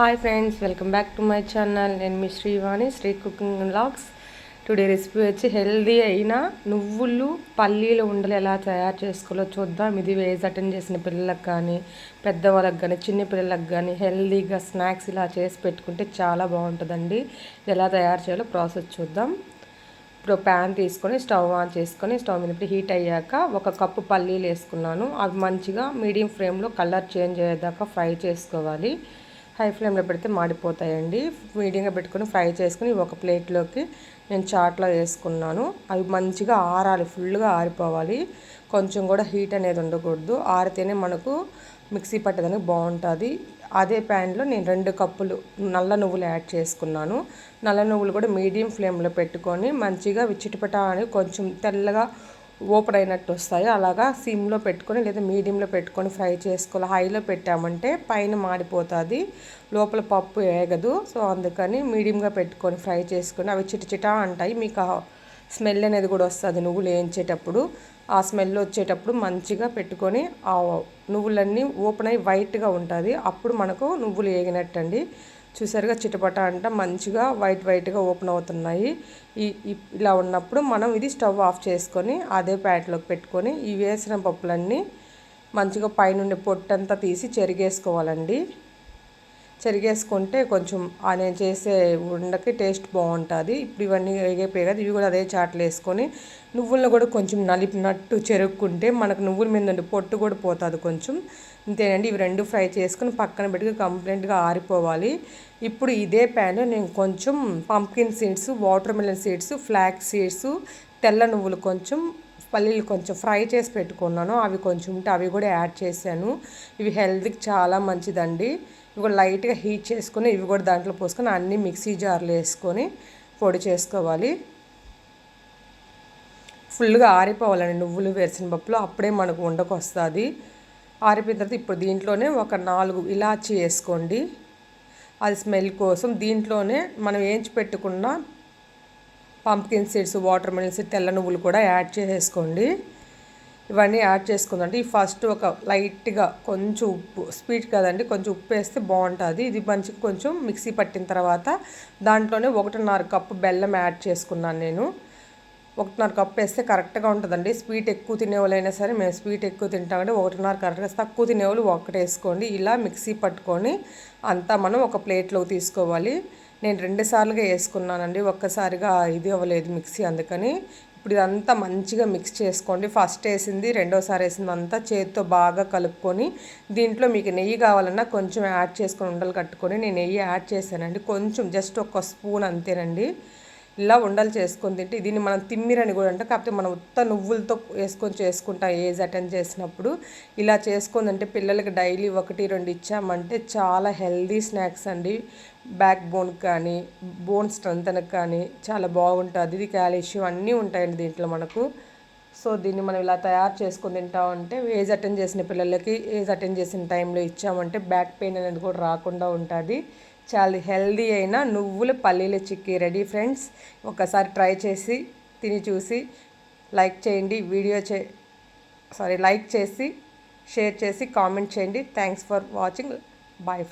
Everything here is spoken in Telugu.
Hi friends welcome back to my channel నేను మీ Srivani Sri cooking blogs today recipe వచ్చి హెల్దీ అయిన నువ్వులు పల్లీలు ఉండలు ఎలా తయారు చేసుకోవాలో చూద్దాం. ఇది వేజ్ అటెండ్ చేసిన పిల్లలకు కానీ పెద్దవాళ్ళకి కానీ చిన్న పిల్లలకు కానీ హెల్దీగా స్నాక్స్ ఇలా చేసి పెట్టుకుంటే చాలా బాగుంటుందండి. ఎలా తయారు చేయాలో ప్రాసెస్ చూద్దాం. ఇప్పుడు ప్యాన్ తీసుకొని స్టవ్ ఆన్ చేసుకొని స్టవ్ మీద హీట్ అయ్యాక ఒక కప్పు పల్లీలు వేసుకున్నాను. అవి మంచిగా మీడియం ఫ్లేమ్లో కలర్ చేంజ్ అయ్యేదాకా ఫ్రై చేసుకోవాలి. హై ఫ్లేమ్లో పెడితే మాడిపోతాయండి. మీడియంగా పెట్టుకొని ఫ్రై చేసుకుని ఒక ప్లేట్లోకి నేను చాట్లో వేసుకున్నాను. అవి మంచిగా ఆరాలి ఫుల్గా ఆరిపోవాలి. కొంచెం కూడా హీట్ అనేది ఉండకూడదు. ఆరితేనే మనకు మిక్సీ పట్టేదానికి బాగుంటుంది. అదే ప్యాన్లో నేను రెండు కప్పులు నల్ల నువ్వులు యాడ్ చేసుకున్నాను. నల్ల నువ్వులు కూడా మీడియం ఫ్లేమ్లో పెట్టుకొని మంచిగా విచ్చిటిపట అని కొంచెం తెల్లగా ఓపెన్ అయినట్టు వస్తాయి. అలాగా సిమ్లో పెట్టుకొని లేదా మీడియంలో పెట్టుకొని ఫ్రై చేసుకోవాలి. హైలో పెట్టామంటే పైన మాడిపోతుంది. లోపల పప్పు వేగదు సో అందుకని మీడియంగా పెట్టుకొని ఫ్రై చేసుకొని అవి చిటచిటా అంటాయి. మీకు స్మెల్ అనేది కూడా వస్తుంది నువ్వులు వేయించేటప్పుడు. ఆ స్మెల్ వచ్చేటప్పుడు మంచిగా పెట్టుకొని ఆ నువ్వులన్నీ ఓపెన్ అయ్యి వైట్గా ఉంటుంది. అప్పుడు మనకు నువ్వులు వేగినట్టండి చూసారుగా చిటపట అంట మంచిగా వైట్ వైట్గా ఓపెన్ అవుతున్నాయి. ఈ ఇలా ఉన్నప్పుడు మనం ఇది స్టవ్ ఆఫ్ చేసుకొని అదే ప్యాట్లోకి పెట్టుకొని ఈ వేసిన పప్పులన్నీ మంచిగా పైనుండి పొట్టంతా తీసి చెరిగేసుకోవాలండి. చెరిగేసుకుంటే కొంచెం నేను చేసే ఉండకి టేస్ట్ బాగుంటుంది. ఇప్పుడు ఇవన్నీ వేగైపోయాయి కదా ఇవి కూడా అదే చాట్లు వేసుకొని నువ్వులను కూడా కొంచెం నలిపినట్టు చెరుక్కుంటే మనకు నువ్వుల మీద పొట్టు కూడా పోతుంది కొంచెం. అంతేనండి ఇవి రెండు ఫ్రై చేసుకుని పక్కన పెట్టుకుని కంప్లీట్గా ఆరిపోవాలి. ఇప్పుడు ఇదే ప్యాన్ నేను కొంచెం pumpkin seeds watermelon seeds flax seeds తెల్ల నువ్వులు కొంచెం పల్లీలు కొంచెం ఫ్రై చేసి పెట్టుకున్నాను. అవి కొంచెం ఉంటే అవి కూడా యాడ్ చేశాను. ఇవి హెల్త్కి చాలా మంచిదండి. ఇవి కూడా లైట్గా హీట్ చేసుకుని ఇవి కూడా దాంట్లో పోసుకొని అన్నీ మిక్సీ జార్లో వేసుకొని పొడి చేసుకోవాలి. ఫుల్గా ఆరిపోవాలండి నువ్వులు వేసిన పప్పులు అప్పుడే మనకు ఉండకు వస్తుంది. ఆరిపోయిన తర్వాత ఇప్పుడు దీంట్లోనే ఒక నాలుగు ఇలాచి వేసుకోండి. అది స్మెల్ కోసం దీంట్లోనే మనం ఏంచి పెట్టుకున్న pumpkin seeds watermelon seed తెల్ల నువ్వులు కూడా యాడ్ చేసేసుకోండి. ఇవన్నీ యాడ్ చేసుకుందండి ఈ ఫస్ట్ ఒక లైట్గా కొంచెం ఉప్పు స్వీట్ కదండి కొంచెం ఉప్పు వేస్తే బాగుంటుంది. ఇది మంచిగా కొంచెం మిక్సీ పట్టిన తర్వాత దాంట్లోనే ఒకటిన్నర కప్పు బెల్లం యాడ్ చేసుకున్నాను నేను. ఒకటిన్నర కప్పు వేస్తే కరెక్ట్గా ఉంటుందండి. స్వీట్ ఎక్కువ తినేవాళ్ళైనా సరే మేము స్వీట్ ఎక్కువ తింటామంటే ఒకటిన్నర కరెక్ట్గా తక్కువ తినేవాళ్ళు ఒకటి వేసుకోండి. ఇలా మిక్సీ పట్టుకొని అంతా మనం ఒక ప్లేట్లోకి తీసుకోవాలి. నేను రెండుసార్లుగా వేసుకున్నానండి. ఒక్కసారిగా ఇది అవ్వలేదు మిక్సీ అందుకని ఇప్పుడు ఇదంతా మంచిగా మిక్స్ చేసుకోండి. ఫస్ట్ వేసింది రెండోసారి వేసింది అంతా చేతితో బాగా కలుపుకొని దీంట్లో మీకు నెయ్యి కావాలన్నా కొంచెం యాడ్ చేసుకొని ఉండలు కట్టుకొని నేను నెయ్యి యాడ్ చేశానండి. కొంచెం జస్ట్ ఒక స్పూన్ అంతేనండి. ఇలా ఉండలు చేసుకొని తింటే దీన్ని మనం తిమ్మిరని కూడా అంటే. కాకపోతే మనం ఉత్త నువ్వులతో వేసుకొని చేసుకుంటాం ఏజ్ అటెండ్ చేసినప్పుడు ఇలా చేసుకొని అంటే పిల్లలకి డైలీ ఒకటి రెండు ఇచ్చామంటే చాలా హెల్దీ స్నాక్స్ అండి. బ్యాక్ బోన్ కానీ బోన్ స్ట్రెంగ్త్కి కానీ చాలా బాగుంటుంది. ఇది క్యాల్షియం అన్నీ ఉంటాయండి దీంట్లో మనకు. సో దీన్ని మనం ఇలా తయారు చేసుకొని తింటామంటే ఏజ్ అటెండ్ చేసిన పిల్లలకి ఏజ్ అటెండ్ చేసిన టైంలో ఇచ్చామంటే బ్యాక్ పెయిన్ అనేది కూడా రాకుండా ఉంటుంది. చాలా హెల్దీ అయిన నువ్వుల పల్లీల చిక్కీ రెడీ ఫ్రెండ్స్. ఒకసారి ట్రై చేసి తిని చూసి లైక్ చేయండి వీడియో చే సారీ లైక్ చేసి షేర్ చేసి కామెంట్ చేయండి. Thanks for watching. Bye friends.